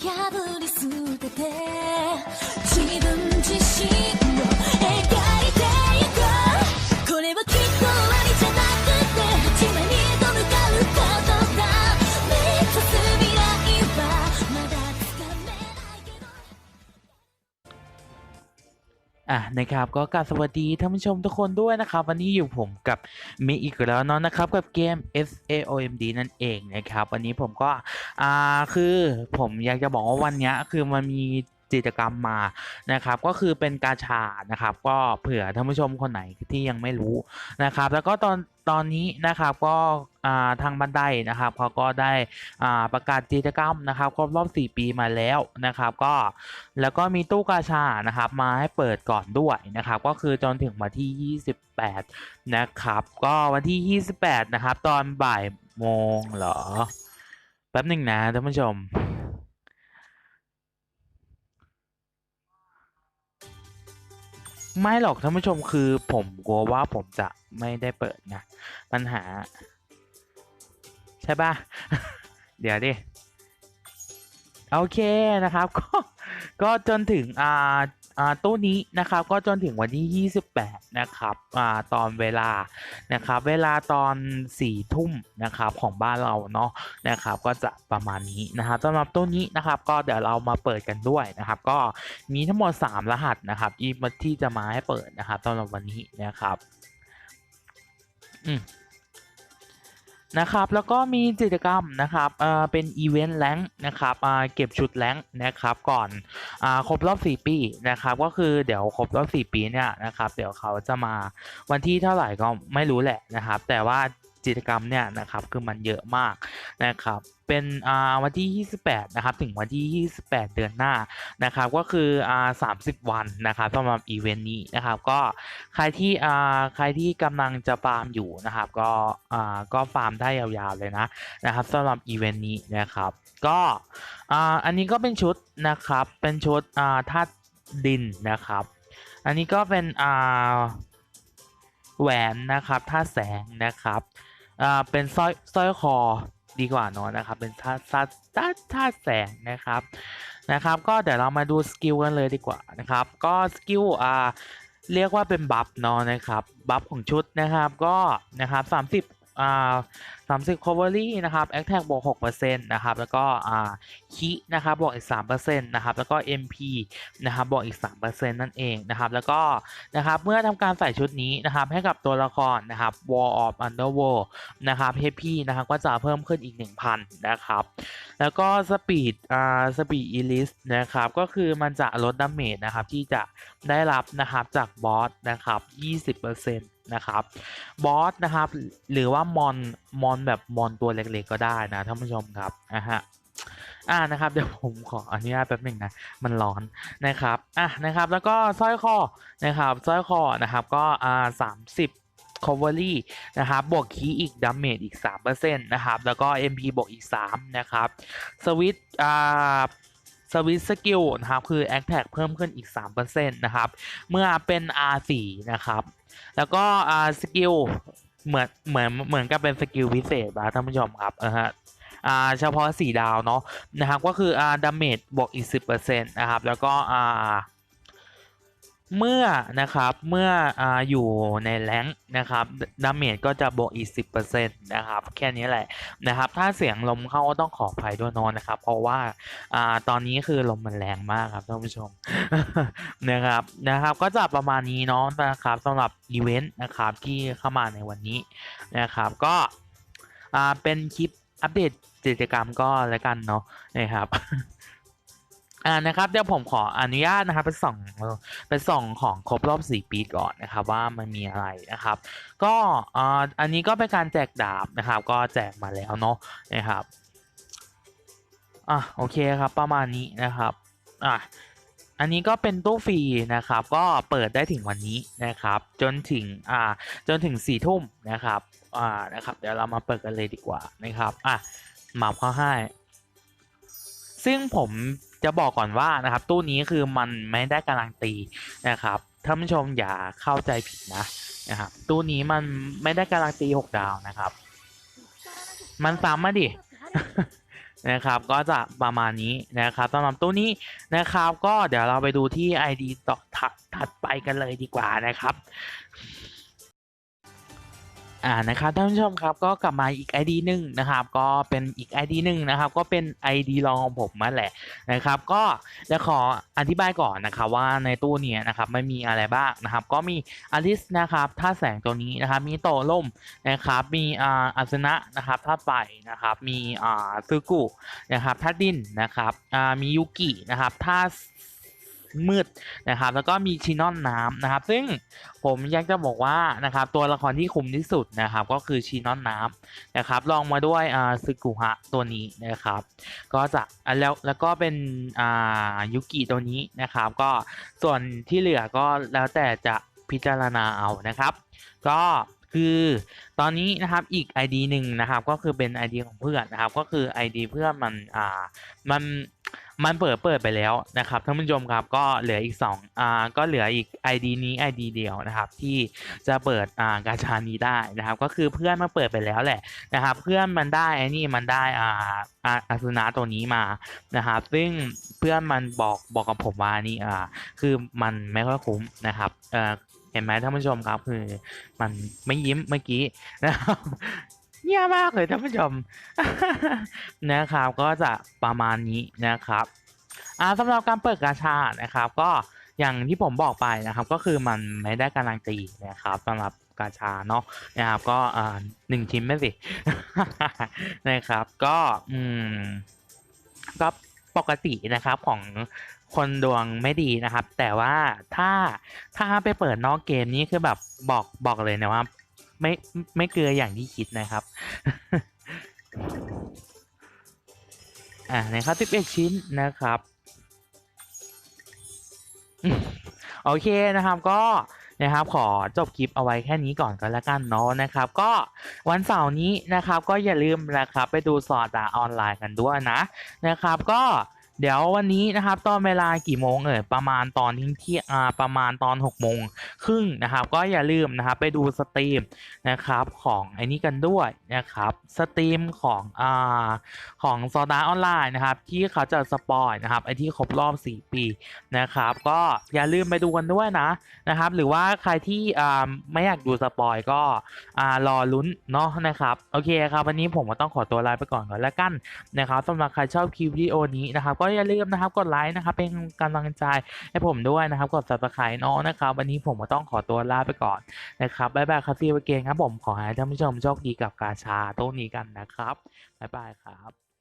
破り捨てて อะนะครับก็กราบสวัสดีท่านผู้ชมทุกคนด้วยนะครับ วันนี้อยู่ผมกับเมย์อีกแล้วเนาะนะครับกับเกม S A O M D นั่นเองนะครับ วันนี้ผมก็อ่าคือผมอยากจะบอกว่าวันนี้คือมันมี กิจกรรมมานะครับ ก็คือเป็นกาชานะครับ ก็เผื่อท่านผู้ชมคนไหนที่ยังไม่รู้นะครับ แล้วก็ตอนตอนนี้นะครับก็ทางบันไดนะครับเขาก็ได้อาประกาศกิจกรรมนะครับครบรอบ 4 ปีมาแล้วนะครับก็แล้วก็มีตู้กาชานะครับมาให้เปิดก่อนด้วยนะครับก็คือจนถึงวันที่ 28 นะครับก็วันที่ 28 นะครับ ตอนบ่ายโมงเหรอแป๊บหนึ่งนะท่านผู้ชม ไม่หรอกท่านผู้ชมคือผมกลัวว่าผมจะไม่ได้เปิดไงปัญหา ใช่ปะเดี๋ยวดิ โอเคนะครับ ก็ก็จนถึงอ่าอ่า ตู้นี้นะครับก็จนถึงวันที่ 28 นะครับอตอนเวลานะครับเวลาตอน 4 ทุ่มนะครับของบ้านเราเนาะนะครับก็จะประมาณนี้นะครับสำหรับตู้นี้นะครับก็เดี๋ยวเรามาเปิดกันด้วยนะครับ ก็มีทั้งหมด 3 รหัสนะครับที่จะมาให้เปิดนะครับสำหรับวันนี้นะครับอืม นะครับแล้วก็มีกิจกรรมนะครับเป็นอีเวนต์แลงนะครับเก็บชุดแลงนะครับก่อนอครบรอบ 4 ปีนะครับก็คือเดี๋ยวครบรอบ 4 ปีเนี่ยนะครับเดี๋ยวเขาจะมาวันที่เท่าไหร่ก็ไม่รู้แหละนะครับ แต่ว่า กิจกรรมเนี่ยนะครับคือมันเยอะมากนะครับเป็นวันที่ 28 นะครับ ถึงวันที่ 28 เดือนหน้านะครับ ก็คือ 30 วันนะครับสำหรับอีเวนต์นี้นะครับ ก็ใครที่ใครที่กำลังจะฟาร์มอยู่นะครับ ก็ก็ฟาร์มได้ยาวๆเลยนะนะครับสำหรับอีเวนต์นี้นะครับ ก็อันนี้ก็เป็นชุดนะครับ เป็นชุดอ่าธาตุดินนะครับ อันนี้ก็เป็นแหวนนะครับธาตุแสงนะครับ อ่าเป็นสร้อยสร้อยคอดีกว่าเนอะนะครับ เป็นธาท่าท่าท่าแสงนะครับนะครับ ก็เดี๋ยวเรามาดูสกิลกันเลยดีกว่านะครับ ก็สกิลอ่าเรียกว่าเป็นบัฟเนาะนะครับบัฟของชุดนะครับก็นะครับ30อ่า 30 Covery นะครับ attack บวก6%นะครับ แล้วก็อ่าคีนะครับบวกอีก3%นะครับ แล้วก็ MP นะครับบวกอีก3%นั่นเองนะครับ แล้วก็นะครับเมื่อทำการใส่ชุดนี้นะครับให้กับตัวละครนะครับ War of Underworld นะครับ HP นะครับก็จะเพิ่มขึ้นอีก 1,000 นะครับ แล้วก็สปีดอ่าสปีดอีลิสนะครับ ก็คือมันจะลดดาเมจนะครับที่จะได้รับนะครับจากบอสนะครับ 20%นะครับ บอสนะครับ หรือว่ามอน มอนแบบมอนตัวเล็กๆก็ได้นะท่านผู้ชมครับนะฮะอ่านะครับเดี๋ยวผมขออนุญาตแป๊บหนึ่งนะมันร้อนนะครับอะนะครับแล้วก็สร้อยคอนะครับสร้อยคอนะครับก็อ่าสามสิบ covery นะครับบวกคีย์อีกดาเมจอีก 3%นะครับ แล้วก็ MP บวกอีก 3 นะครับ สวิตอ่าสวิตสกิลนะครับ คือ a t t a c เพิ่มขึ้นอีก 3%นะครับ เมื่อเป็น R4 นะครับ แล้วก็อ่าสกิล เหมือนเหมือนเหมือนกับเป็นสกิลพิเศษนะท่านผู้ชมครับนะฮะอ่าเฉพาะ 4 ดาวเนาะนะครับก็คืออ่าดาเมจบวกอีก 10%นะครับแล้วก็อ่า เมื่อนะครับเมื่อออยู่ในแรงนะครับดาเมจก็จะบวกอีก 10%นะครับแค่นี้แหละนะครับ ถ้าเสียงลมเข้าก็ต้องขออภัยด้วยนอนนะครับ เพราะว่าอตอนนี้คือลมมันแรงมากครับท่านผู้ชมนะครับนะครับก็จะประมาณนี้เนาะนะครับสำหรับอีเวนต์นะครับที่เข้ามาในวันนี้นะครับ ก็เป็นคลิปอัปเดตกิจกรรมก็แล้วกันเนาะนะครับ อ่านะครับเดี๋ยวผมขออนุญาตนะครับไปส่องไปส่องของครบรอบ 4 ปีก่อนนะครับว่ามันมีอะไรนะครับ ก็อ่าอันนี้ก็เป็นการแจกดาบนะครับ ก็แจกมาแล้วเนาะนะครับอะโอเคครับประมาณนี้นะครับอะอันนี้ก็เป็นตู้ฟรีนะครับ ก็เปิดได้ถึงวันนี้นะครับ จนถึงอ่าจนถึงสี่ทุ่มนะครับอ่านะครับ เดี๋ยวเรามาเปิดกันเลยดีกว่านะครับอะหมาบเข้าให้ซึ่งผม จะบอกก่อนว่านะครับตู้นี้คือมันไม่ได้การันตีนะครับท่านผู้ชมอย่าเข้าใจผิดนะนะครับตู้นี้มันไม่ได้การันตีหกดาวนะครับ มันซ้ำมาดินะครับก็จะประมาณนี้นะครับสำหรับตู้นี้นะครับ ก็เดี๋ยวเราไปดูที่ ID ต่อถัดถัดไปกันเลยดีกว่านะครับ อ่านะครับท่านผู้ชมครับก็กลับมาอีก ID หนึ่งนะครับก็เป็นอีก ID หนึ่งนะครับก็เป็น ID รองของผมนั่นแหละนะครับก็จะขออธิบายก่อนนะครับว่าในตู้นี้นะครับไม่มีอะไรบ้างนะครับก็มีอลิสนะครับท่าแสงตัวนี้นะครับมีโตล่มนะครับมีอ่าอัสนะนะครับท่าไฟนะครับมีอ่าซึกุนะครับท่าดินนะครับอ่ามียูกินะครับท่า มืดนะครับ แล้วก็มีชินอนน้ำนะครับ ซึ่งผมอยากจะบอกว่านะครับ ตัวละครที่คุ้มที่สุดนะครับ ก็คือชีนอนน้ำนะครับ ลองมาด้วยอ่าซึกุฮะตัวนี้นะครับ ก็จะอะแล้วแล้วก็เป็นอ่ายุกิตัวนี้นะครับ ก็ส่วนที่เหลือก็แล้วแต่จะพิจารณาเอานะครับ ก็คือตอนนี้นะครับอีก ID หนึ่งนะครับ ก็คือเป็น ID ของเพื่อนนะครับ ก็คือ ID เพื่อนมันอ่ามัน มันเปิดเปิดไปแล้วนะครับท่านผู้ชมครับก็เหลืออีก2อ่าก็เหลืออีก ID นี้ ID เดียวนะครับที่จะเปิดอ่ากาชานี้ได้นะครับ ก็คือเพื่อนมันเปิดไปแล้วแหละนะครับ เพื่อนมันได้ไอ้นี่มันได้อ่าอาสุนะตัวนี้มานะครับ ซึ่งเพื่อนมันบอกบอกกับผมว่านี่อ่าคือมันไม่ค่อยคุ้มนะครับเอ่อเห็นไหมท่านผู้ชมครับคือมันไม่ยิ้มเมื่อกี้นะครับ เยี่ยมากเลยท่านผู้ชมนะครับก็จะประมาณนี้นะครับอ่าสำหรับการเปิดกาชานะครับ ก็อย่างที่ผมบอกไปนะครับ ก็คือมันไม่ได้การันตีนะครับสำหรับกาชาเนาะนะครับ ก็อ่าหนึ่งชิ้นไม่สินะครับ ก็อืมก็ปกตินะครับของคนดวงไม่ดีนะครับ แต่ว่าถ้าถ้าไปเปิดนอกเกมนี้คือแบบบอกบอกเลยนะว่า ไม่ไม่เกลืออย่างที่คิดนะครับ อ่านะครับ11ชิ้นนะครับ โอเคนะครับก็นะครับขอจบคลิปเอาไว้แค่นี้ก่อนก็แล้วกันเนาะนะครับ ก็วันเสาร์นี้นะครับ ก็อย่าลืมนะครับ ไปดูสอดาออนไลน์กันด้วยนะนะครับ ก็ เดี๋ยววันนี้นะครับตอนเวลากี่โมงเอ่ยประมาณตอนทิ้งเที่ยงอ่าประมาณตอน6กโมงครึ่งนะครับ ก็อย่าลืมนะครับไปดูสตรีมนะครับของไอ้นี้กันด้วยนะครับสตรีมของอ่าของซอดาออนไลน์นะครับที่เขาจะสปอยนะครับไอที่ครบรอบ 4 ปีนะครับก็อย่าลืมไปดูกันด้วยนะนะครับ หรือว่าใครที่อ่าไม่อยากดูสปอยก็อ่ารอลุ้นเนาะนะครับโอเคครับวันนี้ผมก็ต้องขอตัวลาไปก่อนก่อนแล้วกันนะครับสำหรับใครชอบคลิปวิดีโอนี้นะครับก็อย่าลืมนะครับกดไลค์นะครับเป็นกำลังใจให้ผมด้วยนะครับกดซับสไครต์น้องนะครับวันนี้ผมก็ต้องขอตัวลาไปก่อนนะครับบ๊ายบายครับซีวเกนครับผมขอให้ท่านผู้ชมโชคดีกับกาชาโต้นนี้กันนะครับบ๊ายบายครับ